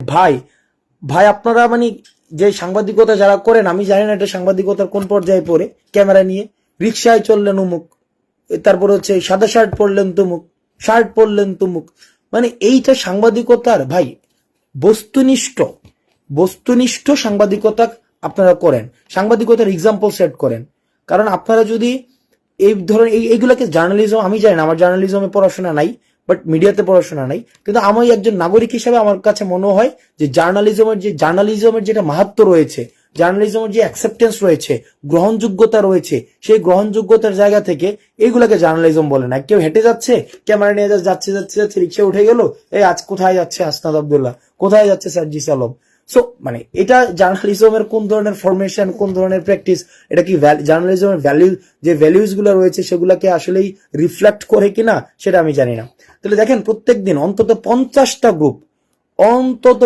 ভাই ভাই আপনারা মানে যে সাংবাদিকতা যারা করেন, আমি জানি না এটা সাংবাদিকতার কোন পর্যায়ে পড়ে, ক্যামেরা নিয়ে। রিক্সায় চললেন উমুক তারপর হচ্ছে সাদা শার্ট পরলেন তুমুক, শার্ট পরলেন তুমুক। মানে এইটা সাংবাদিকতার, ভাই, বস্তুনিষ্ঠ বস্তুনিষ্ঠ সাংবাদিকতা আপনারা করেন। সাংবাদিকতার এক্সাম্পল সেট করেন। কারণ আপনারা যদি এই ধরনের, এই, এইগুলোকে জার্নালিজম আমি জানি না, আমার জার্নালিজমে পড়াশোনা নাই। বাট মিডিয়াতে পড়াশোনা নাই। কিন্তু আমি একজন নাগরিক হিসেবে আমার কাছে মনে হয় যে জার্নালিজমের যে জার্নালিজমের যেটা মাহাত্ম রয়েছে, জার্নালিজমের যে অ্যাকসেপ্টেন্স রয়েছে, গ্রহণযোগ্যতা রয়েছে, সেই গ্রহণযোগ্যতার জায়গা থেকে এইগুলাকে জার্নালিজম বলে না। কেউ হেঁটে যাচ্ছে, ক্যামেরা নিয়ে যাচ্ছে যাচ্ছে যাচ্ছে, রিক্সা উঠে গেল, এই আজ কোথায় যাচ্ছে আসনাদ আবদুল্লাহ? কোথায় যাচ্ছে সার্জিস আলম? সো মানে এটা জার্নালিজমের কোন ধরনের ফরমেশন কোন ধরনের প্র্যাকটিস এটা কি জার্নালিজমের ভ্যালিউ যে ভ্যালিউজগুলো রয়েছে সেগুলোকে আসলেই রিফ্লেক্ট করে কিনা, সেটা আমি জানি না। তাহলে দেখেন প্রত্যেক দিন অন্তত পঞ্চাশটা গ্রুপ অন্তত